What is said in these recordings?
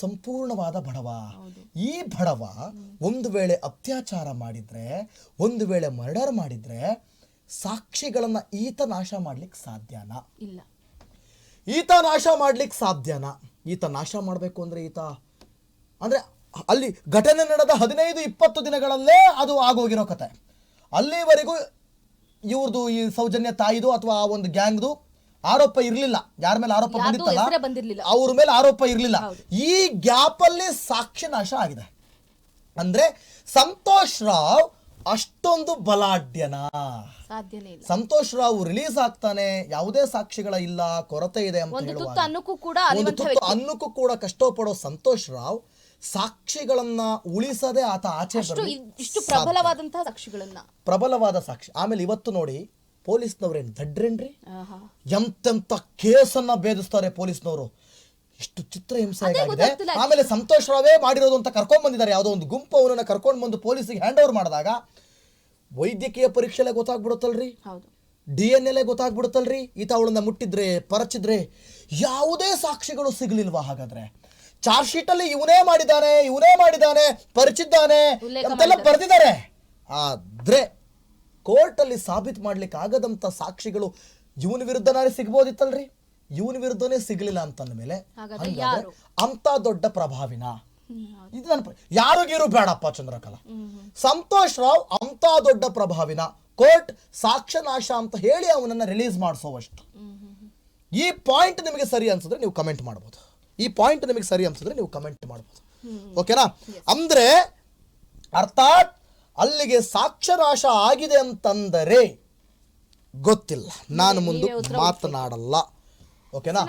ಸಂಪೂರ್ಣವಾದ ಬಡವ ಈ ಬಡವ ಒಂದು ವೇಳೆ ಅತ್ಯಾಚಾರ ಮಾಡಿದ್ರೆ ಒಂದು ವೇಳೆ ಮರ್ಡರ್ ಮಾಡಿದ್ರೆ ಸಾಕ್ಷಿಗಳನ್ನ ಈತ ನಾಶ ಮಾಡ್ಲಿಕ್ಕೆ ಸಾಧ್ಯನಾ? ಇಲ್ಲ. ಈತ ನಾಶ ಮಾಡ್ಲಿಕ್ಕೆ ಸಾಧ್ಯನಾ? ಈತ ನಾಶ ಮಾಡಬೇಕು ಅಂದ್ರೆ ಈತ ಅಂದ್ರೆ ಅಲ್ಲಿ ಘಟನೆ ನಡೆದ ಹದಿನೈದು ಇಪ್ಪತ್ತು ದಿನಗಳಲ್ಲೇ ಅದು ಆಗೋಗಿರೋ ಕತೆ. ಅಲ್ಲಿವರೆಗೂ ಇವ್ರದ್ದು ಈ ಸೌಜನ್ಯ ತಾಯಿದು ಅಥವಾ ಆ ಒಂದು ಗ್ಯಾಂಗ್ದು ಆರೋಪ ಇರಲಿಲ್ಲ. ಯಾರ ಮೇಲೆ ಆರೋಪ ಬಂದಿತ್ತಲ್ಲ? ಅವ್ರ ಮೇಲೆ ಆರೋಪ ಇರಲಿಲ್ಲ. ಈ ಗ್ಯಾಪ್ ಅಲ್ಲಿ ಸಾಕ್ಷ್ಯ ನಾಶ ಆಗಿದೆ. ಅಂದ್ರೆ ಸಂತೋಷ್ ರಾವ್ ಅಷ್ಟೊಂದು ಬಲಾಢ್ಯನಾ? ಸಂತೋಷ್ ರಾವ್ ರಿಲೀಸ್ ಆಗ್ತಾನೆ ಯಾವುದೇ ಸಾಕ್ಷಿಗಳ ಇಲ್ಲ ಕೊರತೆ ಇದೆ ಅಂತ ಅನ್ನಕ್ಕೂ ಕೂಡ ಕಷ್ಟಪಡೋ ಸಂತೋಷ್ ರಾವ್ ಸಾಕ್ಷಿಗಳನ್ನ ಉಳಿಸದೆ ಆತ ಆಚೆ ಪ್ರಬಲವಾದಂತಹ ಸಾಕ್ಷಿಗಳನ್ನ. ಪ್ರಬಲವಾದ ಸಾಕ್ಷಿ. ಆಮೇಲೆ ಇವತ್ತು ನೋಡಿ ಪೊಲೀಸ್ನವ್ರೇನ್ ದಡ್ರೇನ್ರಿ. ಎಂತೆಂತ ಕೇಸನ್ನ ಭೇದಿಸ್ತಾರೆ ಪೊಲೀಸ್ನವರು. ಇಷ್ಟು ಚಿತ್ರ ಹಿಂಸೆ ಆಗಿದೆ. ಆಮೇಲೆ ಸಂತೋಷ್ ರಾವೇ ಮಾಡಿರೋದು ಅಂತ ಕರ್ಕೊಂಡ್ ಬಂದಿದ್ದಾರೆ. ಯಾವುದೋ ಒಂದು ಗುಂಪು ಅವನನ್ನ ಕರ್ಕೊಂಡು ಬಂದು ಪೊಲೀಸಿಗೆ ಹ್ಯಾಂಡ್ ಓವರ್ ಮಾಡಿದಾಗ ವೈದ್ಯಕೀಯ ಪರೀಕ್ಷೆಲೆ ಗೊತ್ತಾಗ್ಬಿಡುತ್ತಲ್ರಿ? ಡಿ ಎನ್ ಎಲೆ ಗೊತ್ತಾಗ್ಬಿಡುತ್ತಲ್ರಿ? ಈತ ಅವಳನ್ನ ಮುಟ್ಟಿದ್ರೆ ಪರಚಿದ್ರೆ ಯಾವುದೇ ಸಾಕ್ಷಿಗಳು ಸಿಗ್ಲಿಲ್ವಾ ಹಾಗಾದ್ರೆ? ಚಾರ್ಜ್ ಶೀಟ್ ಅಲ್ಲಿ ಇವನೇ ಮಾಡಿದ್ದಾನೆ ಇವನೇ ಮಾಡಿದ್ದಾನೆ ಪರಿಚಿದ್ದಾನೆ ಅಂತೆಲ್ಲ ಬರೆದಿದ್ದಾರೆ. ಆದ್ರೆ ಕೋರ್ಟ್ ಅಲ್ಲಿ ಸಾಬೀತು ಮಾಡ್ಲಿಕ್ಕೆ ಆಗದಂತ ಸಾಕ್ಷಿಗಳು ಇವನ ವಿರುದ್ಧನೇ ಸಿಗ್ಬೋದಿತ್ತಲ್ರಿ? ಇವನ ವಿರುದ್ಧನೇ ಸಿಗ್ಲಿಲ್ಲ ಅಂತಂದ ಮೇಲೆ ಅಂತ ದೊಡ್ಡ ಪ್ರಭಾವಿನ? ಇದು ನನ್ನ ಪ್ರ- ಯಾರು ಗೀರು ಬೇಡಪ್ಪ ಚಂದ್ರಕಲಾ? ಸಂತೋಷ್ ರಾವ್ ಅಂತ ದೊಡ್ಡ ಪ್ರಭಾವಿನ ಕೋರ್ಟ್ ಸಾಕ್ಷ್ಯನಾಶ ಅಂತ ಹೇಳಿ ಅವನನ್ನ ರಿಲೀಸ್ ಮಾಡಿಸೋವಷ್ಟು. ಈ ಪಾಯಿಂಟ್ ನಿಮಗೆ ಸರಿ ಅನ್ಸಿದ್ರೆ ನೀವು ಕಮೆಂಟ್ ಮಾಡ್ಬೋದು. ಈ ಪಾಯಿಂಟ್ ನಿಮಗೆ ಸರಿ ಅನ್ಸಿದ್ರೆ ನೀವು ಕಮೆಂಟ್ ಮಾಡ್ಬೋದು. ಓಕೆನಾ ಅಂದ್ರೆ ಅರ್ಥಾತ್ ಅಲ್ಲಿಗೆ ಸಾಕ್ಷರಾಶ ಆಗಿದೆ ಅಂತಂದರೆ ಗೊತ್ತಿಲ್ಲ. ನಾನು ಮುಂದೆ ಮಾತನಾಡಲ್ಲ. ಓಕೆನಾ?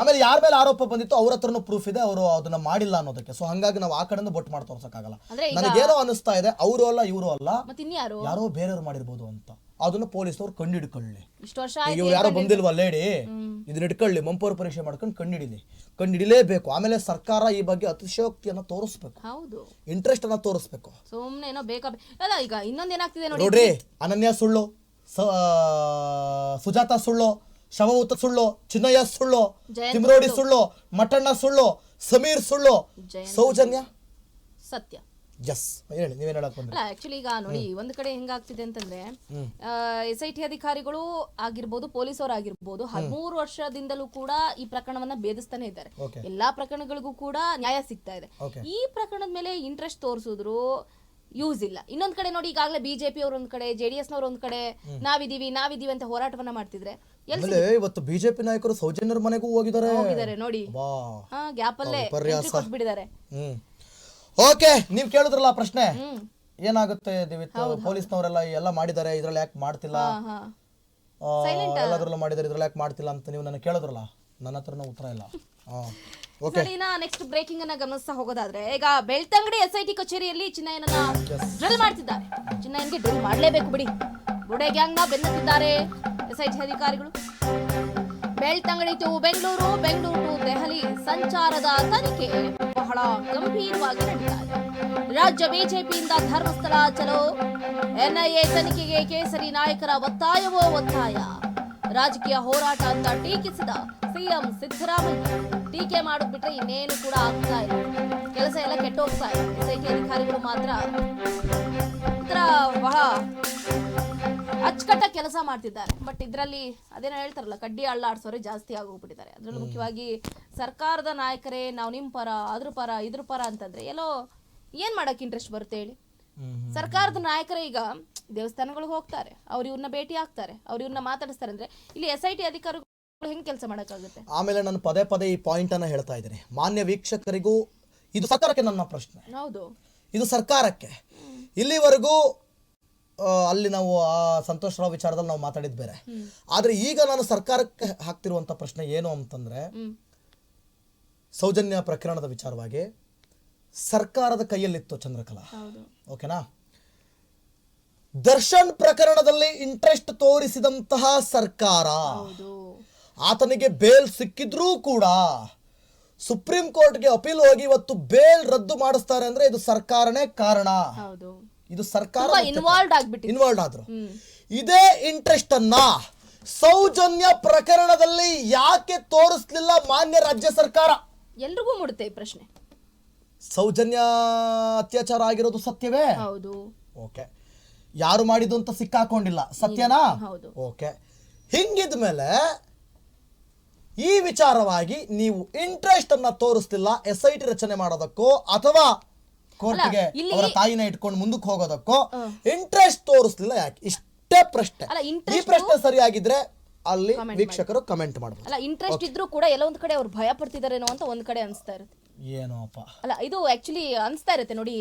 ಆಮೇಲೆ ಯಾರ ಮೇಲೆ ಆರೋಪ ಬಂದಿತ್ತು ಅವ್ರ ಹತ್ರನು ಪ್ರೂಫ್ ಇದೆ ಅವರು ಅದನ್ನ ಮಾಡಿಲ್ಲ ಅನ್ನೋದಕ್ಕೆ. ಸೊ ಹಂಗಾಗಿ ನಾವು ಆ ಕಡೆಯಿಂದ ಬೊಟ್ ಮಾಡಿ ತೋರ್ಸಕ್ಕಾಗಲ್ಲ. ನನಗೇನೋ ಅನಿಸ್ತಾ ಇದೆ ಅವರು ಅಲ್ಲ ಇವರು ಅಲ್ಲ. ಯಾರೋ? ಬೇರೆಯವ್ರು ಮಾಡಿರ್ಬೋದು ಅಂತ. ಅದನ್ನ ಪೊಲೀಸ್ನವ್ರು ಕಂಡಿಡ್ಕೊಳ್ಳಿ. ಇವ್ರು ಯಾರೋ ಬಂದಿಲ್ವಾ ಲೇಡಿ ಇದನ್ನ ಇಟ್ಕೊಳ್ಳಿ ಮಂಪೋರ್ ಪರೀಕ್ಷೆ ಮಾಡ್ಕೊಂಡು ಕಂಡಿಡಿಲಿ. ಕಂಡಿಡಿಲೇಬೇಕು. ಆಮೇಲೆ ಸರ್ಕಾರ ಈ ಬಗ್ಗೆ ಅತಿಶಯೋಕ್ತಿಯನ್ನ ತೋರಿಸ್ಬೇಕು. ಹೌದು. ಇಂಟ್ರೆಸ್ಟ್ ಅನ್ನ ತೋರಿಸ್ಬೇಕು. ಸುಮ್ಮನೆ ಏನೋ ಬೇಕಾ ಈಗ ಇನ್ನೊಂದು ಏನಾಗ್ತಿದೆ ನೋಡಿ. ನೋಡ್ರಿ ಅನನ್ಯ ಸುಳ್ಳು ಸುಜಾತ ಸುಳ್ಳು ಶವಭೂತ ಸುಳ್ಳು ಚಿನ್ನಯ್ಯ ಸುಳ್ಳು ತಿಮ್ರೋಡಿ ಸುಳ್ಳು. ಮಠಣ್ಣ ಸುಳ್ಳು ಸಮೀರ್ ಸುಳ್ಳು. ಸೌಜನ್ಯ? ಸತ್ಯ. ಎಸ್ ಹೇಳಿ ನೀವೇನ್ ಹೇಳಕ್ ಬಂದ್ರಿ? ಅಲ್ಲ ಆಕ್ಚುಲಿ ಈಗ ನೋಡಿ ಒಂದ್ ಕಡೆ ಹೆಂಗಾಗ್ತಿದೆ ಅಂತಂದ್ರೆ ಎಸ್ ಐ ಟಿ ಅಧಿಕಾರಿಗಳು ಆಗಿರ್ಬೋದು ಪೊಲೀಸರು ಆಗಿರ್ಬೋದು ಹದಿಮೂರು ವರ್ಷದಿಂದಲೂ ಕೂಡ ಈ ಪ್ರಕರಣವನ್ನ ಭೇದಿಸ್ತಾನೆ ಇದ್ದಾರೆ. ಎಲ್ಲಾ ಪ್ರಕರಣಗಳಿಗೂ ಕೂಡ ನ್ಯಾಯ ಸಿಗ್ತಾ ಇದೆ. ಈ ಪ್ರಕರಣದ ಮೇಲೆ ಇಂಟ್ರೆಸ್ಟ್ ತೋರಿಸಿದ್ರು ಯೂಸ್ ಇಲ್ಲ. ಇನ್ನೊಂದ್ ಕಡೆ ನೋಡಿ ಈಗಾಗಲೇ ಬಿಜೆಪಿ ಅವ್ರ ಒಂದ್ ಕಡೆ ಜೆಡಿಎಸ್ ನವ್ರ ಒಂದ್ ಕಡೆ ನಾವಿದೀವಿ ನಾವಿದೀವಿ ಅಂತ ಹೋರಾಟವನ್ನ ಮಾಡ್ತಿದ್ರೆ ಆಮೇಲೆ ಇವತ್ತು ಬಿಜೆಪಿ ನಾಯಕರು ಸೌಜನ್ಯರ ಮನೆಗೂ ಹೋಗಿದ್ದಾರೆ. ಹೋಗಿದ್ದಾರೆ ನೋಡಿ. ಬಾ ಹಾ ಗ್ಯಾಪ್ ಅಲ್ಲೇ ವಿಪರ್ಯಾಸ. entry ಕೊಟ್ಬಿಟ್ಟಿದ್ದಾರೆ. ಹ್ಮ್. ಓಕೆ ನೀವ್ ಕೇಳಿದ್ರಲ್ಲ ಆ ಪ್ರಶ್ನೆ? ಹ್ಮ್. ಏನಾಗುತ್ತೆ ದಿವಿತ್? ಪೊಲೀಸ್ನವರೆಲ್ಲ ಎಲ್ಲ ಮಾಡಿದ್ದಾರೆ ಇದ್ರಲ್ಲಿ ಯಾಕೆ ಮಾಡ್ತಿಲ್ಲ? ಹಾ ಹಾ. ಆ, ಎಲ್ಲದ್ರಲ್ಲೂ ಮಾಡಿದ್ದಾರೆ ಇದ್ರಲ್ಲಿ ಯಾಕೆ ಮಾಡ್ತಿಲ್ಲ ಅಂತ ನೀವು ನನಗೆ ಕೇಳಿದ್ರಲ್ಲ? ನನ್ನ ಹತ್ರನೂ ಉತ್ತರ ಇಲ್ಲ. ಓಕೆ. ಸರಿ ನೆಕ್ಸ್ಟ್ ಬ್ರೇಕಿಂಗ್ ಅನ್ನ ಗಮನಿಸ್ತಾ ಹೋಗೋದಾದ್ರೆ ಈಗ ಬೆಳ್ತಂಗಡಿ ಎಸ್ ಐ ಟಿ ಕಚೇರಿಯಲ್ಲಿ ಚಿನ್ನಯ್ಯನನ್ನ ಡ್ರಿಲ್ ಮಾಡ್ತಿದ್ದಾರೆ. ಚಿನ್ನಯ್ಯನ್ಗೆ ಡ್ರಿಲ್ ಮಾಡಲೇಬೇಕು ಬಿಡಿ. ಬುಡೆ ಗ್ಯಾಂಗ್ನ ಬೆನ್ನತ್ತಿದ್ದಾರೆ. ಎಸ್ ಐ ಟಿ ಅಧಿಕಾರಿಗಳು ಬೆಳ್ತಂಗಡಿ ಟು ಬೆಂಗಳೂರು ಬೆಂಗಳೂರು ಟು ದೆಹಲಿ ಸಂಚಾರದ ತನಿಖೆ ಬಹಳ ಗಂಭೀರವಾಗಿ ನಡೀತಾ ರಾಜ್ಯ ಬಿಜೆಪಿಯಿಂದ ಧರ್ಮಸ್ಥಳ ಚಲೋ, ಎನ್ಐಎ ತನಿಖೆಗೆ ಕೇಸರಿ ನಾಯಕರ ಒತ್ತಾಯವೋ ಒತ್ತಾಯ? ರಾಜಕೀಯ ಹೋರಾಟ ಅಂತ ಟೀಕಿಸಿದ ಸಿಎಂ ಸಿದ್ದರಾಮಯ್ಯ. ಟೀಕೆ ಮಾಡಿಬಿಟ್ರೆ ಬಿಟ್ರೆ ಇನ್ನೇನು ಕೂಡ ಆಗ್ತಾ ಇಲ್ಲ. ಕೆಟ್ಟೋಗ್ತಾ ಇದೆ. ಅಧಿಕಾರಿಗಳು ಮಾತ್ರ ಬಹಳ ಅಚ್ಚುಕಟ್ಟಾಗಿ ಕೆಲಸ ಮಾಡ್ತಿದ್ದಾರೆ. ಬಟ್ ಇದರಲ್ಲಿ ಅದೇನೋ ಹೇಳ್ತಾರಲ್ಲ ಕಡ್ಡಿ ಅಳ್ಳಾಡ್ಸೋರೆ ಜಾಸ್ತಿ ಆಗೋಗ್ಬಿಟ್ಟಿದ್ದಾರೆ. ಅದರಲ್ಲೂ ಮುಖ್ಯವಾಗಿ ಸರ್ಕಾರದ ನಾಯಕರೇ ನಾವು ನಿಮ್ ಪರ ಅದ್ರ ಪರ ಇದ್ರ ಪರ ಅಂತಂದ್ರೆ ಎಲ್ಲೋ ಏನ್ ಮಾಡಕ್ ಇಂಟ್ರೆಸ್ಟ್ ಬರುತ್ತೆ ಹೇಳಿ? ಸರ್ಕಾರದ ನಾಯಕರ ಈಗ ದೇವಸ್ಥಾನಗಳಿಗೆ ಹೋಗ್ತಾರೆ. ಅವ್ರು ಇವ್ರನ್ನ ಭೇಟಿ ಆಗ್ತಾರೆ. ಅವ್ರು ಇವ್ರನ್ನ ಮಾತಾಡಿಸ್ತಾರೆ ಅಂದ್ರೆ ಇಲ್ಲಿ ಎಸ್ ಐ ಟಿ ಅಧಿಕಾರಿಗಳು ಹೆಂಗ್ ಕೆಲಸ ಮಾಡಕ್ಕಾಗುತ್ತೆ? ಆಮೇಲೆ ನಾನು ಪದೇ ಪದೇ ಈ ಪಾಯಿಂಟ್ ಅನ್ನ ಹೇಳ್ತಾ ಇದ್ದೀನಿ. ಮಾನ್ಯ ವೀಕ್ಷಕರಿಗೂ ಇದು ಸರ್ಕಾರಕ್ಕೆ ನನ್ನ ಪ್ರಶ್ನೆ. ಹೌದು. ಇದು ಸರ್ಕಾರಕ್ಕೆ. ಇಲ್ಲಿವರೆಗೂ ಆ, ಅಲ್ಲಿ ನಾವು ಆ ಸಂತೋಷ್ ರಾವ್ ವಿಚಾರದಲ್ಲಿ ನಾವು ಮಾತಾಡಿದ್ ಬೇರೆ. ಆದ್ರೆ ಈಗ ನಾನು ಸರ್ಕಾರಕ್ಕೆ ಹಾಕ್ತಿರುವಂತ ಪ್ರಶ್ನೆ ಏನು ಅಂತಂದ್ರೆ ಹ್ಮ್. ಸೌಜನ್ಯ ಪ್ರಕರಣದ ವಿಚಾರವಾಗಿ ಸರ್ಕಾರದ ಕೈಯಲ್ಲಿತ್ತು ಚಂದ್ರಕಲಾ. ಹೌದು. ಓಕೆನಾ? ದರ್ಶನ್ ಪ್ರಕರಣದಲ್ಲಿ ಇಂಟ್ರೆಸ್ಟ್ ತೋರಿಸಿದಂತಹ ಸರ್ಕಾರ. ಹೌದು. ಆತನಿಗೆ ಬೇಲ್ ಸಿಕ್ಕಿದ್ರೂ ಕೂಡ ಸುಪ್ರೀಂ ಕೋರ್ಟ್ಗೆ ಅಪೀಲ್ ಹೋಗಿ ಇವತ್ತು ಬೇಲ್ ರದ್ದು ಮಾಡಿಸ್ತಾರೆ ಅಂದ್ರೆ ಇದು ಸರ್ಕಾರನೇ ಕಾರಣ. ಹೌದು. ಇದು ಸರ್ಕಾರ ತುಂಬಾ ಇನ್ವಾಲ್ವ್ ಆಗ್ಬಿಟ್ಟಿದೆ. ಇನ್ವಾಲ್ವ್ ಆದ್ರು. ಇದೇ ಇಂಟ್ರೆಸ್ಟ್ ಅನ್ನ ಸೌಜನ್ಯ ಪ್ರಕರಣದಲ್ಲಿ ಯಾಕೆ ತೋರಿಸ್ಲಿಲ್ಲ ಮಾನ್ಯ ರಾಜ್ಯ ಸರ್ಕಾರ? ಎಲ್ರಿಗೂ ಮೂಡುತ್ತೆ ಈ ಪ್ರಶ್ನೆ. ಸೌಜನ್ಯ ಅತ್ಯಾಚಾರ ಆಗಿರೋದು ಸತ್ಯವೇ? ಹೌದು. ಓಕೆ. ಯಾರು ಮಾಡಿದ್ದು ಅಂತ ಸಿಕ್ಕಾಕೊಂಡಿಲ್ಲ. ಸತ್ಯನಾ? ಹೌದು. ಓಕೆ. ಹಿಂಗಿದ್ಮೇಲೆ ಈ ವಿಚಾರವಾಗಿ ನೀವು ಇಂಟ್ರೆಸ್ಟ್ ಅನ್ನ ತೋರಿಸ್ತಿಲ್ಲ ಎಸ್ ಐ ಟಿ ರಚನೆ ಮಾಡೋದಕ್ಕೋ ಅಥವಾ ಕೋರ್ಟ್ಗೆ ಅವರ ತಾಯಿನ ಇಟ್ಕೊಂಡು ಮುಂದಕ್ಕೆ ಹೋಗೋದಕ್ಕೋ ಇಂಟ್ರೆಸ್ಟ್ ತೋರಿಸ್ಲಿಲ್ಲ ಯಾಕೆ? ಇಷ್ಟೇ ಪ್ರಶ್ನೆ. ಈ ಪ್ರಶ್ನೆ ಸರಿಯಾಗಿದ್ರೆ ಅಲ್ಲಿ ವೀಕ್ಷಕರು ಕಮೆಂಟ್ ಮಾಡಬಹುದು ಅಲ್ಲ ಇಂಟ್ರೆಸ್ಟ್ ಇದ್ರೂ ಕೂಡ ಎಲ್ಲ ಒಂದ್ ಕಡೆ ಅವ್ರು ಭಯ ಪಡ್ತಿದಾರೇನೋ ಅಂತ ಒಂದ್ ಕಡೆ ಅನ್ಸ್ತಾ ಇರುತ್ತೆ. ಏನೋಪ್ಪ. ಅಲ್ಲ ಇದು ಆಕ್ಚುಲಿ ಅನ್ಸ್ತಾ ಇರುತ್ತೆ ನೋಡಿ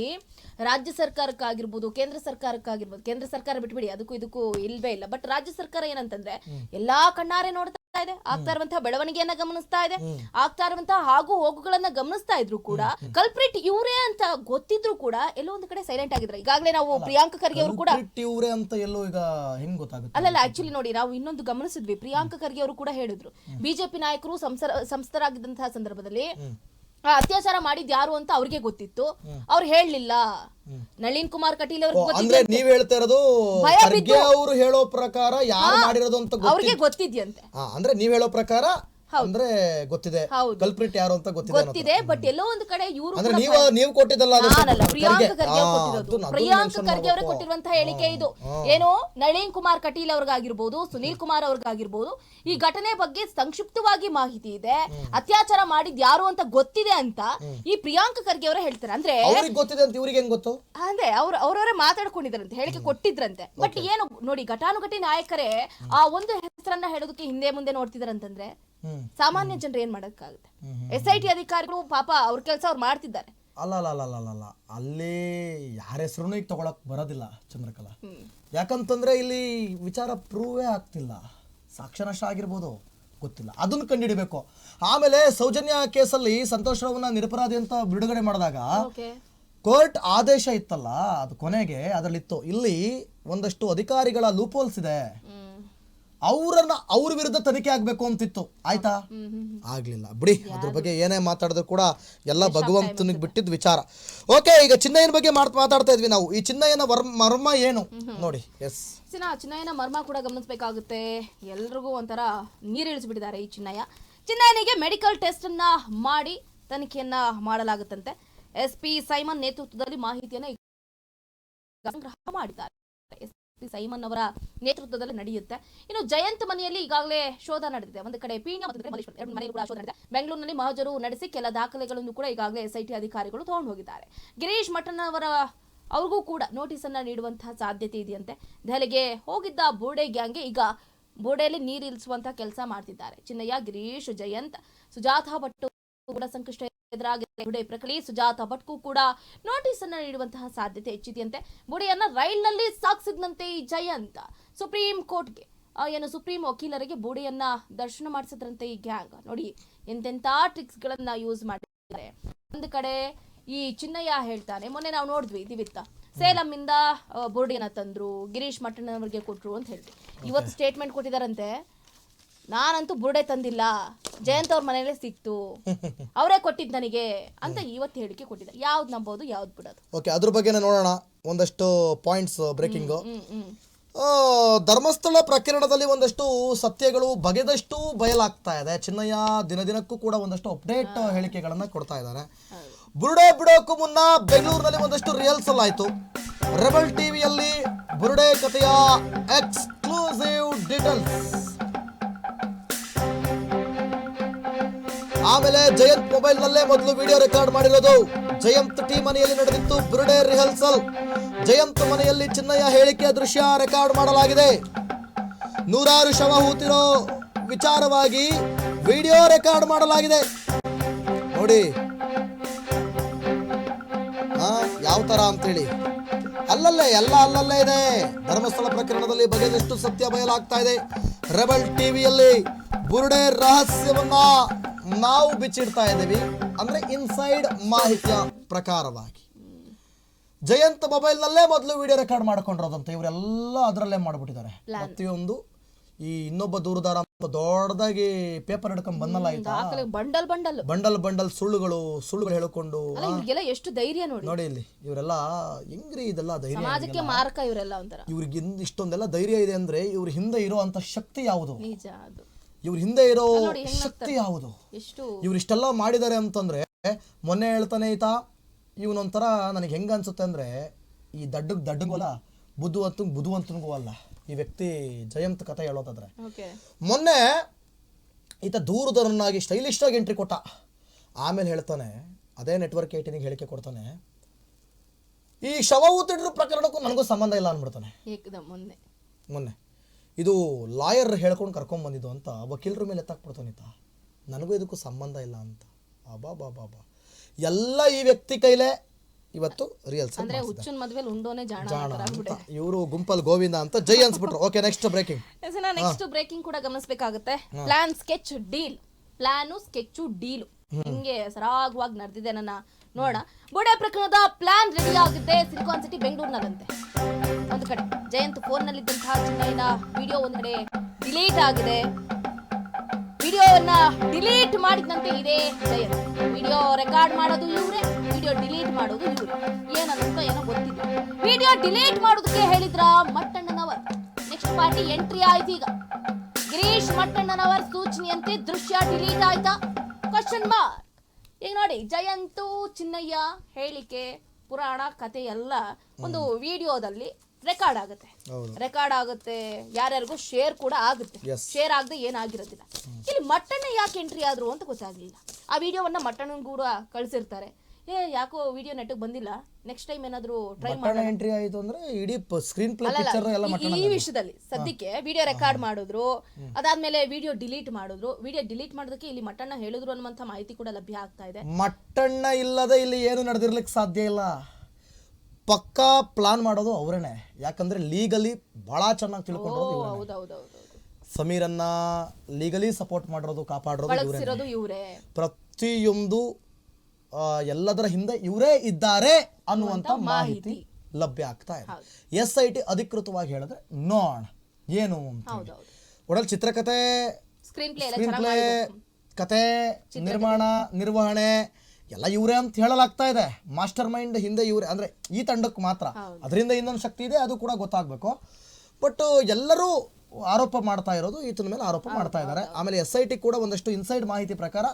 ರಾಜ್ಯ ಸರ್ಕಾರಕ್ಕಾಗಿರ್ಬೋದು ಕೇಂದ್ರ ಸರ್ಕಾರಕ್ಕಾಗಿರ್ಬೋದು ಕೇಂದ್ರ ಸರ್ಕಾರ ಬಿಟ್ಬಿಡಿ ಅದಕ್ಕೂ ಇದಕ್ಕೂ ಇಲ್ವೇ ಇಲ್ಲ. ಬಟ್ ರಾಜ್ಯ ಸರ್ಕಾರ ಏನಂತಂದ್ರೆ ಎಲ್ಲಾ ಕಣ್ಣಾರೆ ನೋಡ್ತಾ ಇದೆ ಆಗ್ತಾ ಇರುವಂತಹ ಬೆಳವಣಿಗೆಯನ್ನ ಗಮನಿಸ್ತಾ ಇದೆ ಆಗ್ತಾ ಇರುವಂತಹ ಹಾಗೂ ಹೋಗುಗಳನ್ನ ಗಮನಿಸ್ತಾ ಇದ್ರು ಕೂಡ ಕಲ್ಪ್ರಿಟ್ ಇವರೇ ಅಂತ ಗೊತ್ತಿದ್ರು ಕೂಡ ಎಲ್ಲೋ ಒಂದು ಕಡೆ ಸೈಲೆಂಟ್ ಆಗಿದ್ರೆ ಈಗಾಗಲೇ ನಾವು ಪ್ರಿಯಾಂಕ ಖರ್ಗೆ ಅವರು ಕೂಡ ಇವ್ರೆ ಅಂತ ಎಲ್ಲೋ ಈಗ ಹೆಂಗ್ ಗೊತ್ತಾಗುತ್ತೆ? ಅಲ್ಲಲ್ಲ ಆಕ್ಚುಲಿ ನೋಡಿ ನಾವು ಇನ್ನೊಂದು ಗಮನಿಸಿದ್ವಿ. ಪ್ರಿಯಾಂಕ ಖರ್ಗೆ ಅವರು ಕೂಡ ಹೇಳಿದ್ರು. ಬಿಜೆಪಿ ನಾಯಕರು ಸಂಸರ ಸಂಸ್ಥರಾಗಿದ್ದಂತಹ ಸಂದರ್ಭದಲ್ಲಿ ಅತ್ಯಾಚಾರ ಮಾಡಿದ್ ಯಾರು ಅಂತ ಅವ್ರಿಗೆ ಗೊತ್ತಿತ್ತು. ಅವ್ರು ಹೇಳಲಿಲ್ಲ. ನಳಿನ್ ಕುಮಾರ್ ಕಟೀಲ್ ಅಂದ್ರೆ ನೀವ್ ಹೇಳ್ತಾ ಇರೋದು ಅವ್ರು ಖರ್ಗೆ ಅವರು ಹೇಳೋ ಪ್ರಕಾರ ಯಾರು ಮಾಡಿರೋದು ಅಂತ ಅವ್ರಿಗೆ ಗೊತ್ತಿದ್ಯಂತೆ. ಅಂದ್ರೆ ನೀವ್ ಹೇಳೋ ಪ್ರಕಾರ ಅಂದ್ರೆ ಗೊತ್ತಿದೆ. ಕಲ್ಪ್ರಿಟ್ ಯಾರು ಅಂತ ಗೊತ್ತಿದೆ ಗೊತ್ತಿದೆ ಬಟ್ ಎಲ್ಲೋ ಒಂದು ಕಡೆ ಇವರು ಅಂದ್ರೆ ನೀವು ನೀವು ಕೊಟ್ಟಿದ್ದಲ್ಲ ನಾನಲ್ಲ ಪ್ರಿಯಾಂಕ ಖರ್ಗೆ ಕೊಟ್ಟಿರೋದು. ಪ್ರಿಯಾಂಕ ಖರ್ಗೆ ಅವರೇ ಕೊಟ್ಟಿರುವಂತಹ ಹೇಳಿಕೆ ಇದು. ಏನು ನಳಿನ್ ಕುಮಾರ್ ಕಟೀಲ್ ಅವ್ರಿಗಾಗಿರ್ಬೋದು ಸುನೀಲ್ ಕುಮಾರ್ ಅವ್ರಿಗಾಗಿರ್ಬೋದು ಈ ಘಟನೆ ಬಗ್ಗೆ ಸಂಕ್ಷಿಪ್ತವಾಗಿ ಮಾಹಿತಿ ಇದೆ. ಅತ್ಯಾಚಾರ ಮಾಡಿದ್ ಯಾರು ಅಂತ ಗೊತ್ತಿದೆ ಅಂತ ಈ ಪ್ರಿಯಾಂಕ ಖರ್ಗೆ ಅವರೇ ಹೇಳ್ತಾರೆ. ಅಂದ್ರೆ ಅವ್ರಿಗೆ ಗೊತ್ತಿದೆ ಅಂತ ಇವ್ರಿಗೆ ಹೆಂಗ್ ಗೊತ್ತು? ಅಂದ್ರೆ ಅವ್ರು ಅವ್ರವರೇ ಮಾತಾಡ್ಕೊಂಡಿದ್ರಂತೆ ಹೇಳಿಕೆ ಕೊಟ್ಟಿದ್ರಂತೆ. ಬಟ್ ಏನು ನೋಡಿ ಘಟಾನುಘಟಿ ನಾಯಕರೇ ಆ ಒಂದು ಹೆಸರನ್ನ ಹೇಳೋದಕ್ಕೆ ಹಿಂದೆ ಮುಂದೆ ನೋಡ್ತಿದಾರಂತಂದ್ರೆ ಸಾಮಾನ್ಯ ಜನರು ಏನ್ ಮಾಡಕ್ಕಾಗುತ್ತೆ? ಎಸ್ ಐ ಟಿ ಅಧಿಕಾರಿಗಳು ಪಾಪ ಅವ್ರ ಕೆಲಸ ಅವ್ರು ಮಾಡ್ತಿದ್ದಾರೆ. ಅಲ್ಲ ಅಲ್ಲ ಅಲ್ಲ ಅಲ್ಲ ಅಲ್ಲ ಅಲ್ಲ. ಯಾರ ಹೆಸರು ಈಗ ತಗೊಳಕ್ ಬರೋದಿಲ್ಲ ಚಂದ್ರಕಲಾ. ಯಾಕಂತಂದ್ರೆ ಇಲ್ಲಿ ವಿಚಾರ ಪ್ರೂವೇ ಆಗ್ತಿಲ್ಲ. ಸಾಕ್ಷರಶ ಆಗಿರ್ಬೋದು ಗೊತ್ತಿಲ್ಲ. ಅದನ್ನ ಕಂಡುಹಿಡಬೇಕು. ಆಮೇಲೆ ಸೌಜನ್ಯ ಕೇಸಲ್ಲಿ ಸಂತೋಷ್ ರಾವ್ನ ನಿರಪರಾಧಿ ಅಂತ ಬಿಡುಗಡೆ ಮಾಡಿದಾಗ ಕೋರ್ಟ್ ಆದೇಶ ಇತ್ತಲ್ಲ ಅದು ಕೊನೆಗೆ ಅದರಲ್ಲಿತ್ತು. ಇಲ್ಲಿ ಒಂದಷ್ಟು ಅಧಿಕಾರಿಗಳ ಲೂಪೋಲ್ಸ್ ಇದೆ. ಅವರನ್ನ ಅವ್ರ ವಿರುದ್ಧ ತನಿಖೆ ಆಗ್ಬೇಕು ಅಂತಿತ್ತು. ಆಯ್ತಾ? ಆಗ್ಲಿಲ್ಲ. ಬಿಡಿ ಅದ್ರ ಬಗ್ಗೆ ಏನೇ ಮಾತಾಡಿದ್ರು ಕೂಡ ಎಲ್ಲ ಭಗವಂತನಿಗೆ ಬಿಟ್ಟಿದ್ ವಿಚಾರ. ಓಕೆ ಈಗ ಚಿನ್ನಯ್ಯನ ಬಗ್ಗೆ ಮಾತ್- ಮಾತಾಡ್ತಾ ಇದ್ವಿ ನಾವು. ಈ ಚಿನ್ನಯ್ಯನ ಮರ್ಮ ಏನು? ನೋಡಿ ಎಸ್. ಚಿನ್ನಯನ ಚಿನ್ನಯ್ಯನ ಮರ್ಮ ಕೂಡ ಗಮನಿಸಬೇಕಾಗುತ್ತೆ. ಎಲ್ರಿಗೂ ಒಂಥರ ನೀರಿಳಿಸ್ಬಿಟ್ಟಿದ್ದಾರೆ ಈ ಚಿನ್ನಯ್ಯ. ಚಿನ್ನಯ್ಯನಿಗೆ ಮೆಡಿಕಲ್ ಟೆಸ್ಟ್ ಅನ್ನ ಮಾಡಿ ತನಿಖೆಯನ್ನ ಮಾಡಲಾಗುತ್ತಂತೆ. ಎಸ್ ಪಿ ಸೈಮನ್ ನೇತೃತ್ವದಲ್ಲಿ ಮಾಹಿತಿಯನ್ನ ಸಂಗ್ರಹ ಮಾಡಿದ್ದಾರೆ. ಸೈಮನ್ ಅವರ ನೇತೃತ್ವದಲ್ಲಿ ನಡೆಯುತ್ತೆ. ಇನ್ನು ಜಯಂತ್ ಮನೆಯಲ್ಲಿ ಈಗಾಗಲೇ ಶೋಧ ನಡೆದಿದೆ. ಒಂದು ಕಡೆ ಪೀಣ್ಯ ಮತ್ತು ಎರಡು ಮನೆಯಲ್ಲಿ ಕೂಡ ಶೋಧ ನಡೆದಿದೆ. ಬೆಂಗಳೂರಿನಲ್ಲಿ ಮಹಜರು ನಡೆಸಿ ಕೆಲ ದಾಖಲೆಗಳನ್ನು ಕೂಡ ಈಗಾಗಲೇ ಎಸ್ಐಟಿ ಅಧಿಕಾರಿಗಳು ತಗೊಂಡು ಹೋಗಿದ್ದಾರೆ. ಗಿರೀಶ್ ಮಠನ್ ಅವರ ಅವ್ರಿಗೂ ಕೂಡ ನೋಟಿಸ್ ಅನ್ನ ನೀಡುವಂತಹ ಸಾಧ್ಯತೆ ಇದೆಯಂತೆ. ದೆಹಲಿಗೆ ಹೋಗಿದ್ದ ಬೋರ್ಡೆ ಗ್ಯಾಂಗ್ಗೆ ಈಗ ಬೋಡೆಯಲ್ಲಿ ನೀರಿಳಿಸುವಂತಹ ಕೆಲಸ ಮಾಡ್ತಿದ್ದಾರೆ. ಚಿನ್ನಯ್ಯ, ಗಿರೀಶ್, ಜಯಂತ್, ಸುಜಾತಾ ಭಟ್ ಕೂಡ ಸಂಕಷ್ಟ ಎದುರಾಗಿದೆ. ಬುಡೆ ಪ್ರಕರಣ ಸುಜಾತ ಭಟ್ಗೂ ಕೂಡ ನೋಟಿಸ್ ಅನ್ನ ನೀಡುವಂತಹ ಸಾಧ್ಯತೆ ಹೆಚ್ಚಿದೆಯಂತೆ. ಬುಡೆಯನ್ನ ರೈಲ್ನಲ್ಲಿ ಸಾಗಿಸಿದಂತೆ ಈ ಜಯಂತ್. ಸುಪ್ರೀಂ ಕೋರ್ಟ್ಗೆ ಏನು ಸುಪ್ರೀಂ ವಕೀಲರಿಗೆ ಬುಡೆಯನ್ನ ದರ್ಶನ ಮಾಡಿಸಿದ್ರಂತೆ ಈ ಗ್ಯಾಂಗ್. ನೋಡಿ ಎಂತೆಂತ ಟ್ರಿಕ್ಸ್ ಗಳನ್ನ ಯೂಸ್ ಮಾಡಿದ್ದಾರೆ. ಒಂದು ಕಡೆ ಈ ಚಿನ್ನಯ್ಯ ಹೇಳ್ತಾನೆ, ಮೊನ್ನೆ ನಾವು ನೋಡಿದ್ವಿ ದಿವಿತ್ತ. ಸೇಲಂ ಇಂದ ಬೋರ್ಡಿಯನ್ನ ತಂದ್ರು, ಗಿರೀಶ್ ಮಠಣ್ಣನವರಿಗೆ ಕೊಟ್ರು ಅಂತ ಹೇಳ್ತೀವಿ ಇವತ್ತು ಸ್ಟೇಟ್ಮೆಂಟ್ ಕೊಟ್ಟಿದಾರಂತೆ ನಾನಂತೂ ಬುರುಡೆ ತಂದಿಲ್ಲ. ಜಯಂತ್ ಅವ್ರ ಮನೇಲೆ ಸಿಕ್ತು. ಅವರೇ ಕೊಟ್ಟಿದ್ ನನಗೆ ಅಂತ ಇವತ್ತು ಹೇಳಿಕೆ ಕೊಟ್ಟಿದ್ದಾರೆ ಯಾವ್ದು ನಂಬೋದು ಯಾವ್ದು ಬಿಡೋದು. ಓಕೆ ಅದ್ರ ಬಗ್ಗೆನೇ ನೋಡೋಣ. ಒಂದಷ್ಟು ಪಾಯಿಂಟ್ಸ್ ಬ್ರೇಕಿಂಗು ಹ್ಮ್ ಹ್ಮ್ ಧರ್ಮಸ್ಥಳ ಪ್ರಕರಣದಲ್ಲಿ ಒಂದಷ್ಟು ಸತ್ಯಗಳು ಬಗೆದಷ್ಟು ಬಯಲಾಗ್ತಾ ಇದೆ. ಚಿನ್ನಯ್ಯ ದಿನ ದಿನಕ್ಕೂ ಕೂಡ ಒಂದಷ್ಟು ಅಪ್ಡೇಟ್ ಹೇಳಿಕೆಗಳನ್ನ ಕೊಡ್ತಾ ಇದ್ದಾರೆ. ಬುರುಡೆ ಬಿಡೋಕ್ಕೂ ಮುನ್ನ ಬೆಂಗಳೂರಿನಲ್ಲಿ ಒಂದಷ್ಟು ರಿಹರ್ಸಲ್ ಆಯ್ತು. ರೆಬಲ್ ಟಿವಿಯಲ್ಲಿ ಬುರುಡೆ ಕಥೆಯ ಎಕ್ಸ್ಕ್ಲೂಸಿವ್ ಡೀಟೇಲ್ಸ್ ಆಮೇಲೆ ಜಯಂತ್ ಮೊಬೈಲ್ ನಲ್ಲೇ ಮೊದಲು ವಿಡಿಯೋ ರೆಕಾರ್ಡ್ ಮಾಡಿರೋದು. ಜಯಂತ್ ಟೀ ಮನೆಯಲ್ಲಿ ನಡೆದಿತ್ತು ಬುರುಡೆ ರಿಹರ್ಸಲ್. ಜಯಂತ್ ಮನೆಯಲ್ಲಿ ಚಿನ್ನಯ್ಯ ಹೇಳಿಕೆಯ ದೃಶ್ಯ ರೆಕಾರ್ಡ್ ಮಾಡಲಾಗಿದೆ. ನೂರಾರು ಶವ ಹೂತಿರೋ ವಿಚಾರವಾಗಿ ವಿಡಿಯೋ ರೆಕಾರ್ಡ್ ಮಾಡಲಾಗಿದೆ. ನೋಡಿ. ಹಾ, ಯಾವ ತರ ಅಂತೇಳಿ. ಅಲ್ಲಲ್ಲೇ, ಎಲ್ಲ ಅಲ್ಲಲ್ಲೇ ಇದೆ. ಧರ್ಮಸ್ಥಳ ಪ್ರಕರಣದಲ್ಲಿ ಬಗೆದಷ್ಟು ಸತ್ಯ ಬಯಲಾಗ್ತಾ ಇದೆ. ರೆಬಲ್ ಟಿವಿಯಲ್ಲಿ ಬುರುಡೆ ರಹಸ್ಯವನ್ನ ನಾವು ಬಿಚ್ಚಿಡ್ತಾ ಇದ್ದೀವಿ ಅಂದ್ರೆ ಇನ್ಸೈಡ್ ಮಾಹಿತಿಯ ಪ್ರಕಾರವಾಗಿ. ಜಯಂತ್ ಮೊಬೈಲ್ನಲ್ಲೇ ಮೊದಲು ವಿಡಿಯೋ ರೆಕಾರ್ಡ್ ಮಾಡ್ಕೊಂಡಿರೋದಂತೆ. ಇವರೆಲ್ಲ ಅದರಲ್ಲೇ ಮಾಡ್ಬಿಟ್ಟಿದ್ದಾರೆ. ಪ್ರತಿಯೊಂದು ಈ ಇನ್ನೊಬ್ಬ ದೂರದಾರ ದೊಡ್ಡದಾಗಿ ಪೇಪರ್ ಹಿಡ್ಕೊಂಡ್ ಬಂದಲ್ಲ ಆಯ್ತಾ? Bundle bundle. ಬಂಡಲ್ ಬಂಡಲ್ ಸುಳ್ಳುಗಳು ಸುಳ್ಳುಗಳು ಹೇಳಿಕೊಂಡು ಎಷ್ಟು ಧೈರ್ಯ ನೋಡಿ. ನೋಡಿ ಇಲ್ಲಿ ಇವರೆಲ್ಲ ಹೆಂಗ್ರಿ ಇದೆಲ್ಲ ಧೈರ್ಯ ಸಮಾಜಕ್ಕೆ ಮಾರಕ ಇವರೆಲ್ಲ ಒಂಥರ. ಇವ್ರಿಗೆ ಇಷ್ಟೊಂದೆಲ್ಲ ಧೈರ್ಯ ಇದೆ ಅಂದ್ರೆ ಇವ್ರ ಹಿಂದೆ ಇರುವಂತ ಶಕ್ತಿ ಯಾವುದು? ನಿಜ ಅದು. ಇವ್ರ ಹಿಂದೆ ಇರೋ ಶಕ್ತಿ ಯಾವುದು? ಇವ್ರು ಇಷ್ಟೆಲ್ಲ ಮಾಡಿದ್ದಾರೆ ಅಂತಂದ್ರೆ ಮೊನ್ನೆ ಹೇಳ್ತಾನೆ ಈತ ಇವನೊಂಥರ ನನಗೆ ಹೆಂಗ ಅನ್ಸುತ್ತೆ ಅಂದ್ರೆ ಈ ದಡ್ಡಗ್ ದಡ್ಡಗೋಲ ಬುದ್ಧುವಂತ ಬುದ್ಧುವಂತನಿಗೂ ಅಲ್ಲ. ಈ ವ್ಯಕ್ತಿ ಜಯಂತ್ ಕಥೆ ಹೇಳೋದಾದ್ರೆ. ಮೊನ್ನೆ ಈತ ದೂರದರನ್ನಾಗಿ ಸ್ಟೈಲಿಶ್ಟಾಗಿ ಎಂಟ್ರಿ ಕೊಟ್ಟ. ಆಮೇಲೆ ಹೇಳ್ತಾನೆ ಅದೇ ನೆಟ್ವರ್ಕ್ ಏಟಿನಿಗೆ ಹೇಳಿಕೆ ಕೊಡ್ತಾನೆ ಈ ಶವ ಊತಿಡ್ರ ಪ್ರಕರಣಕ್ಕೂ ನನಗೂ ಸಂಬಂಧ ಇಲ್ಲ ಅಂದ್ಬಿಡ್ತಾನೆ. ಮೊನ್ನೆ. ಮೊನ್ನೆ. ಇದು ಲಾಯರ್ ಹೇಳ್ಕೊಂಡು ಕರ್ಕೊಂಡ್ ಬಂದಿದ್ದು ಅಂತ ವಕೀಲರ ಮೇಲೆ ಎತ್ತಾಕ್ಬಿಡ್ತಾನೆ ಈತ. ನನಗೂ ಇದಕ್ಕೂ ಸಂಬಂಧ ಇಲ್ಲ ಅಂತ. ಅಬಾ ಬಾ ಬಾ ಬಾ ಎಲ್ಲ ಈ ವ್ಯಕ್ತಿ ಕೈಲೇ ಇವತ್ತು ರಿಯಲ್ಸ್ ಅಂದ್ರೆ ಹುಚ್ಚನ್ ಮದ್ವೆಲ್ ಉಂಡೋನೆ ಜಾಣ ಇವರು ಗುಂಪಲ್ ಗೋವಿಂದ ಅಂತ ಜೈ ಅನ್ಸ್ಬಿಟ್ರು. Okay next breaking next breaking ಕೂಡ ಗಮನಿಸಬೇಕಾಗುತ್ತೆ. Plan sketch deal plan sketch deal ಹಿಂಗೆ ಸರಾಗವಾಗಿ ನಡೆದಿದೆ ನನ್ನ ನೋಡ. ಬೋಡೆ ಪ್ರಕರಣದ ಪ್ಲಾನ್ ರೆಡಿ ಆಗಿದೆ ಸಿಲಿಕಾನ್ ಸಿಟಿ ಬೆಂಗಳೂರಿನಲ್ಲಂತೆ ಒಂದು ಕಡೆ. ಜಯಂತ್ ಫೋನ್ ನಲ್ಲಿದ್ದಂತಹ ಚಿನ್ನಯ್ಯನ ವಿಡಿಯೋ ಒಂದು ಕಡೆ ಡಿಲೀಟ್ ಆಗಿದೆ. ವಿಡಿಯೋವನ್ನ ಡಿಲೀಟ್ ಮಾಡಿದಂತೆ ಇದೆ ಜಯಂತ್. ವಿಡಿಯೋ ರೆಕಾರ್ಡ್ ಮಾಡೋದು ಇವರೇ ವಿಡಿಯೋ ಡಿಲೀಟ್ ಮಾಡೋದು ಇವ್ರೆ. ಏನಂತ ಏನೋ ಗೊತ್ತಿಲ್ಲ. ವಿಡಿಯೋ ಡಿಲೀಟ್ ಮಾಡೋದಕ್ಕೆ ಹೇಳಿದ್ರ ಮಟ್ಟಣ್ಣನವರ್. ನೆಕ್ಸ್ಟ್ ಪಾರ್ಟಿ ಎಂಟ್ರಿ ಆಯ್ತು ಈಗ. ಗಿರೀಶ್ ಮಟ್ಟಣ್ಣನವರ್ ಸೂಚನೆಯಂತೆ ದೃಶ್ಯ ಡಿಲೀಟ್ ಆಯ್ತಾ? ಕ್ವಶನ್ ಮಾರ್ಕ್ ಈಗ ನೋಡಿ ಜಯಂತು ಚಿನ್ನಯ್ಯ ಹೇಳಿಕೆ ಪುರಾಣ ಕಥೆ ಎಲ್ಲ ಒಂದು ವಿಡಿಯೋದಲ್ಲಿ ರೆಕಾರ್ಡ್ ಆಗುತ್ತೆ. ರೆಕಾರ್ಡ್ ಆಗುತ್ತೆ. ಯಾರ್ಯಾರಿಗೂ ಶೇರ್ ಕೂಡ ಆಗುತ್ತೆ. ಶೇರ್ ಆಗದೆ ಏನಾಗಿರೋದಿಲ್ಲ. ಇಲ್ಲಿ ಮಟ್ಟಣ್ಣ ಯಾಕೆ ಎಂಟ್ರಿ ಆದ್ರು ಅಂತ ಗೊತ್ತಾಗ್ಲಿಲ್ಲ. ಆ ವಿಡಿಯೋವನ್ನ ಮಟ್ಟಣ್ಣ ಕೂಡ ಕಳ್ಸಿರ್ತಾರೆ. ಏ ಯಾಕೋ ವಿಡಿಯೋ ನೆಟ್ಟಿಗೆ ಬಂದಿಲ್ಲ. ನೆಕ್ಸ್ಟ್ ಟೈಮ್ ಏನಾದ್ರು ಟ್ರೈ ಮಾಡೋಣ. ಎಂಟ್ರಿ ಆಯಿತು ಅಂದ್ರೆ ಇಡೀ ಸ್ಕ್ರೀನ್ ಪ್ಲೇ ಪಿಕ್ಚರ್ ಎಲ್ಲ ಮಟ್ಟಣ್ಣ ಈ ವಿಷಯದಲ್ಲಿ ಸದ್ಯಕ್ಕೆ ವಿಡಿಯೋ ರೆಕಾರ್ಡ್ ಮಾಡಿದ್ರು. ಅದಾದ್ಮೇಲೆ ವಿಡಿಯೋ ಡಿಲೀಟ್ ಮಾಡಿದ್ರು. ವಿಡಿಯೋ ಡಿಲೀಟ್ ಮಾಡೋದಕ್ಕೆ ಇಲ್ಲಿ ಮಟ್ಟಣ್ಣ ಹೇಳಿದ್ರು ಅನ್ನುವಂಥ ಮಾಹಿತಿ ಕೂಡ ಲಭ್ಯ ಆಗ್ತಾ ಇದೆ. ಮಟ್ಟಣ್ಣ ಇಲ್ಲದೆ ಇಲ್ಲಿ ಏನು ನಡೆದಿರ್ಲಿಕ್ಕೆ ಸಾಧ್ಯ ಇಲ್ಲ. ಪಕ್ಕಾ ಪ್ಲಾನ್ ಮಾಡೋದು ಅವರೇನೆ. ಯಾಕಂದ್ರೆ ಲೀಗಲಿ ಬಹಳ ಚೆನ್ನಾಗಿ ತಿಳ್ಕೊಂಡು ಸಮೀರನ್ನ ಲೀಗಲಿ ಸಪೋರ್ಟ್ ಮಾಡಿರೋದು ಕಾಪಾಡಿರೋದು ಇವರೇ. ಪ್ರತಿಯೊಂದು ಎಲ್ಲದರ ಹಿಂದೆ ಇವರೇ ಇದ್ದಾರೆ ಅನ್ನುವಂಥ ಮಾಹಿತಿ ಲಭ್ಯ ಆಗ್ತಾ ಇದೆ. ಎಸ್ ಐ ಟಿ ಅಧಿಕೃತವಾಗಿ ಹೇಳಿದ್ರೆ ನೋಣ ಏನು ಅಂತ ಒಡಲ್ ಚಿತ್ರಕಥೆ ಸ್ಕ್ರೀನ್ ಪ್ಲೇ ಕತೆ ನಿರ್ಮಾಣ ನಿರ್ವಹಣೆ ಎಲ್ಲ ಇವರೇ ಅಂತ ಹೇಳಲಾಗ್ತಾ ಇದೆ. ಮಾಸ್ಟರ್ ಮೈಂಡ್ ಹಿಂದೆ ಇವರೇ ಅಂದರೆ ಈ ತಂಡಕ್ಕೆ ಮಾತ್ರ. ಅದರಿಂದ ಇನ್ನೊಂದು ಶಕ್ತಿ ಇದೆ ಅದು ಕೂಡ ಗೊತ್ತಾಗಬೇಕು. ಬಟ್ ಎಲ್ಲರೂ ಆರೋಪ ಮಾಡ್ತಾ ಇರೋದು ಈತನ ಮೇಲೆ ಆರೋಪ ಮಾಡ್ತಾ ಇದ್ದಾರೆ. ಆಮೇಲೆ ಎಸ್ ಐ ಟಿ ಕೂಡ ಒಂದಷ್ಟು ಇನ್ಸೈಡ್ ಮಾಹಿತಿ ಪ್ರಕಾರ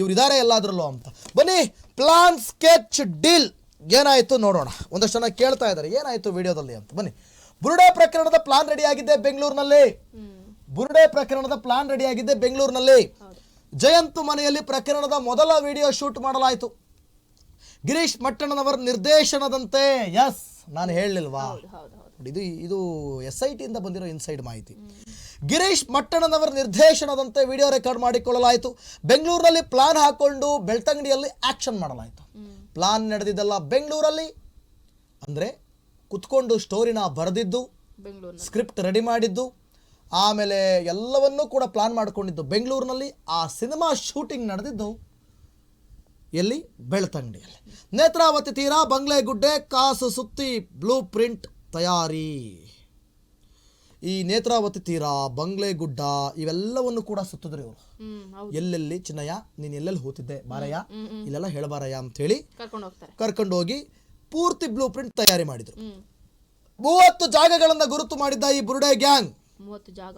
ಇವರಿದ್ದಾರೆ ಎಲ್ಲಾದ್ರಲ್ಲೂ ಅಂತ. ಬನ್ನಿ ಪ್ಲಾನ್ ಸ್ಕೆಚ್ ಡೀಲ್ ಏನಾಯಿತು ನೋಡೋಣ. ಒಂದಷ್ಟು ಜನ ಕೇಳ್ತಾ ಇದ್ದಾರೆ ಏನಾಯಿತು ವಿಡಿಯೋದಲ್ಲಿ ಅಂತ. ಬನ್ನಿ ಬುರುಡೆ ಪ್ರಕರಣದ ಪ್ಲಾನ್ ರೆಡಿ ಆಗಿದೆ ಬೆಂಗಳೂರಿನಲ್ಲಿ. ಬುರುಡೆ ಪ್ರಕರಣದ ಪ್ಲಾನ್ ರೆಡಿ ಆಗಿದೆ ಬೆಂಗಳೂರಿನಲ್ಲಿ. ಜಯಂತ್ ಮನೆಯಲ್ಲಿ ಪ್ರಕರಣದ ಮೊದಲ ವಿಡಿಯೋ ಶೂಟ್ ಮಾಡಲಾಯಿತು. ಗಿರೀಶ್ ಮಟ್ಟಣ್ಣನವರ ನಿರ್ದೇಶನದಂತೆ ಎಸ್ ನಾನು ಹೇಳಲಿಲ್ವಾ? ಇದು ಇದು ಎಸ್ ಐ ಟಿಯಿಂದ ಬಂದಿರೋ ಇನ್ಸೈಡ್ ಮಾಹಿತಿ. ಗಿರೀಶ್ ಮಟ್ಟಣ್ಣನವರ ನಿರ್ದೇಶನದಂತೆ ವಿಡಿಯೋ ರೆಕಾರ್ಡ್ ಮಾಡಿಕೊಳ್ಳಲಾಯಿತು. ಬೆಂಗಳೂರಿನಲ್ಲಿ ಪ್ಲಾನ್ ಹಾಕೊಂಡು ಬೆಳ್ತಂಗಡಿಯಲ್ಲಿ ಆಕ್ಷನ್ ಮಾಡಲಾಯಿತು. ಪ್ಲಾನ್ ನಡೆದಿದ್ದಲ್ಲ ಬೆಂಗಳೂರಲ್ಲಿ ಅಂದರೆ ಕುತ್ಕೊಂಡು ಸ್ಟೋರಿನ ಬರೆದಿದ್ದು ಸ್ಕ್ರಿಪ್ಟ್ ರೆಡಿ ಮಾಡಿದ್ದು ಆಮೇಲೆ ಎಲ್ಲವನ್ನೂ ಕೂಡ ಪ್ಲಾನ್ ಮಾಡ್ಕೊಂಡಿದ್ದು ಬೆಂಗಳೂರಿನಲ್ಲಿ ಆ ಸಿನಿಮಾ ಶೂಟಿಂಗ್ ನಡೆದಿದ್ದು ಎಲ್ಲಿ? ಬೆಳ್ತಂಗಡಿಯಲ್ಲಿ. ನೇತ್ರಾವತಿ ತೀರ ಬಂಗ್ಲೆಗುಡ್ಡೆ ಕಾಸು ಸುತ್ತಿ ಬ್ಲೂ ಪ್ರಿಂಟ್ ತಯಾರಿ. ಈ ನೇತ್ರಾವತಿ ತೀರ ಬಂಗ್ಲೆಗುಡ್ಡ ಇವೆಲ್ಲವನ್ನು ಕೂಡ ಸುತ್ತಿದ್ರು ಇವರು. ಎಲ್ಲೆಲ್ಲಿ? ಚಿನ್ನಯ್ಯ ನೀನು ಎಲ್ಲೆಲ್ಲಿ ಹೋತಿದ್ದೆ? ಬಾರಯ್ಯ? ಇಲ್ಲೆಲ್ಲ ಹೇಳಬಾರಯ್ಯ ಹೇಳಿ ಕರ್ಕೊಂಡು ಹೋಗಿ ಕರ್ಕೊಂಡೋಗಿ ಪೂರ್ತಿ ಬ್ಲೂ ಪ್ರಿಂಟ್ ತಯಾರಿ ಮಾಡಿದ್ರು. ಮೂವತ್ತು ಜಾಗಗಳನ್ನ ಗುರುತು ಮಾಡಿದ್ದ ಈ ಬುರುಡೆ ಗ್ಯಾಂಗ್. ಮೂವತ್ತು ಜಾಗ.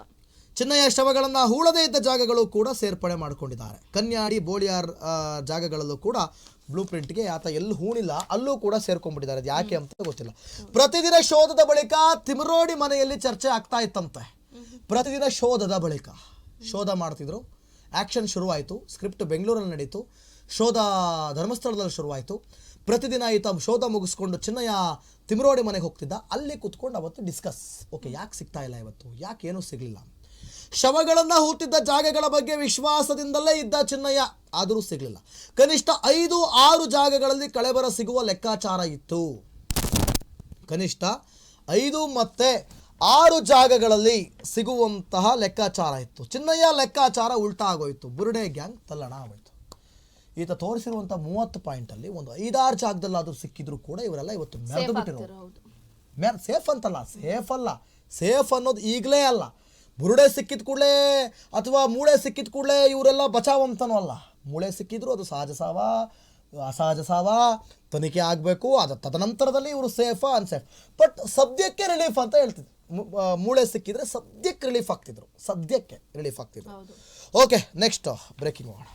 ಚಿನ್ನಯ ಶವಗಳನ್ನು ಹೂಳದೇ ಇದ್ದ ಜಾಗಗಳು ಕೂಡ ಸೇರ್ಪಡೆ ಮಾಡಿಕೊಂಡಿದ್ದಾರೆ. ಕನ್ಯಾಡಿ, ಬೋಳಿಯಾರ್ ಜಾಗಗಳಲ್ಲೂ ಕೂಡ ಬ್ಲೂ ಪ್ರಿಂಟ್ಗೆ ಆತ ಎಲ್ಲಿ ಹೂಣಿಲ್ಲ, ಅಲ್ಲೂ ಕೂಡ ಸೇರ್ಕೊಂಡ್ಬಿಟ್ಟಿದ್ದಾರೆ. ಅದು ಯಾಕೆ ಅಂತ ಗೊತ್ತಿಲ್ಲ. ಪ್ರತಿದಿನ ಶೋಧದ ಬಳಿಕ ತಿಮರೋಡಿ ಮನೆಯಲ್ಲಿ ಚರ್ಚೆ ಆಗ್ತಾ ಇತ್ತಂತೆ. ಪ್ರತಿದಿನ ಶೋಧದ ಬಳಿಕ ಶೋಧ ಮಾಡ್ತಿದ್ರು. ಆ್ಯಕ್ಷನ್ ಶುರುವಾಯಿತು, ಸ್ಕ್ರಿಪ್ಟ್ ಬೆಂಗಳೂರಲ್ಲಿ ನಡೀತು. ಶೋಧ ಧರ್ಮಸ್ಥಳದಲ್ಲಿ ಶುರುವಾಯಿತು. ಪ್ರತಿದಿನ ಈತ ಶೋಧ ಮುಗಿಸ್ಕೊಂಡು ಚಿನ್ನಯ್ಯ ತಿಮರೋಡಿ ಮನೆಗೆ ಹೋಗ್ತಿದ್ದ. ಅಲ್ಲಿ ಕುತ್ಕೊಂಡು ಅವತ್ತು ಡಿಸ್ಕಸ್ ಓಕೆ ಯಾಕೆ ಸಿಗ್ತಾ ಇಲ್ಲ ಇವತ್ತು? ಯಾಕೆ ಏನೂ ಸಿಗಲಿಲ್ಲ? ಶವಗಳನ್ನು ಹೂತಿದ್ದ ಜಾಗಗಳ ಬಗ್ಗೆ ವಿಶ್ವಾಸದಿಂದಲೇ ಇದ್ದ ಚಿನ್ನಯ್ಯ. ಆದರೂ ಸಿಗಲಿಲ್ಲ. ಕನಿಷ್ಠ ಐದು, ಆರು ಜಾಗಗಳಲ್ಲಿ ಕಳೆಬರ ಸಿಗುವ ಲೆಕ್ಕಾಚಾರ ಇತ್ತು. ಕನಿಷ್ಠ ಐದು ಮತ್ತೆ ಆರು ಜಾಗಗಳಲ್ಲಿ ಸಿಗುವಂತಹ ಲೆಕ್ಕಾಚಾರ ಇತ್ತು. ಚಿನ್ನಯ್ಯ ಲೆಕ್ಕಾಚಾರ ಉಲ್ಟಾ ಆಗೋಯ್ತು. ಬುರುಡೆ ಗ್ಯಾಂಗ್ ತಲ್ಲಣ ಆಗೋಯ್ತು. ಈತ ತೋರಿಸಿರುವಂಥ ಮೂವತ್ತು ಪಾಯಿಂಟಲ್ಲಿ ಒಂದು ಐದಾರು ಜಾಗದಲ್ಲಾದರೂ ಸಿಕ್ಕಿದ್ರು ಕೂಡ ಇವರೆಲ್ಲ ಇವತ್ತು ಮೆರೆದು ಬಿಟ್ಟಿರೋದು ಸೇಫ್ ಅಂತಲ್ಲ ಸೇಫ್ ಅಲ್ಲ. ಸೇಫ್ ಅನ್ನೋದು ಈಗಲೇ ಅಲ್ಲ. ಬುರುಡೆ ಸಿಕ್ಕಿದ ಕೂಡಲೇ ಅಥವಾ ಮೂಳೆ ಸಿಕ್ಕಿದ ಕೂಡಲೇ ಇವರೆಲ್ಲ ಬಚಾವ್ ಅಂತನೂ ಅಲ್ಲ. ಮೂಳೆ ಸಿಕ್ಕಿದ್ರು ಅದು ಸಹಜ ಸಾವ ಅಸಹಜ ಸಾವ ತನಿಖೆ ಆಗಬೇಕು ಅದು ತದನಂತರದಲ್ಲಿ ಇವರು ಸೇಫಾ ಅನ್ಸೇಫ್ ಬಟ್ ಸದ್ಯಕ್ಕೆ ರಿಲೀಫ್ ಅಂತ ಹೇಳ್ತಿದ್ರು. ಮೂಳೆ ಸಿಕ್ಕಿದ್ರೆ ಸದ್ಯಕ್ಕೆ ರಿಲೀಫ್ ಆಗ್ತಿದ್ರು. ಸದ್ಯಕ್ಕೆ ರಿಲೀಫ್ ಆಗ್ತಿದ್ರು. ಓಕೆ ನೆಕ್ಸ್ಟ್ ಬ್ರೇಕಿಂಗ್ ಮಾಡೋಣ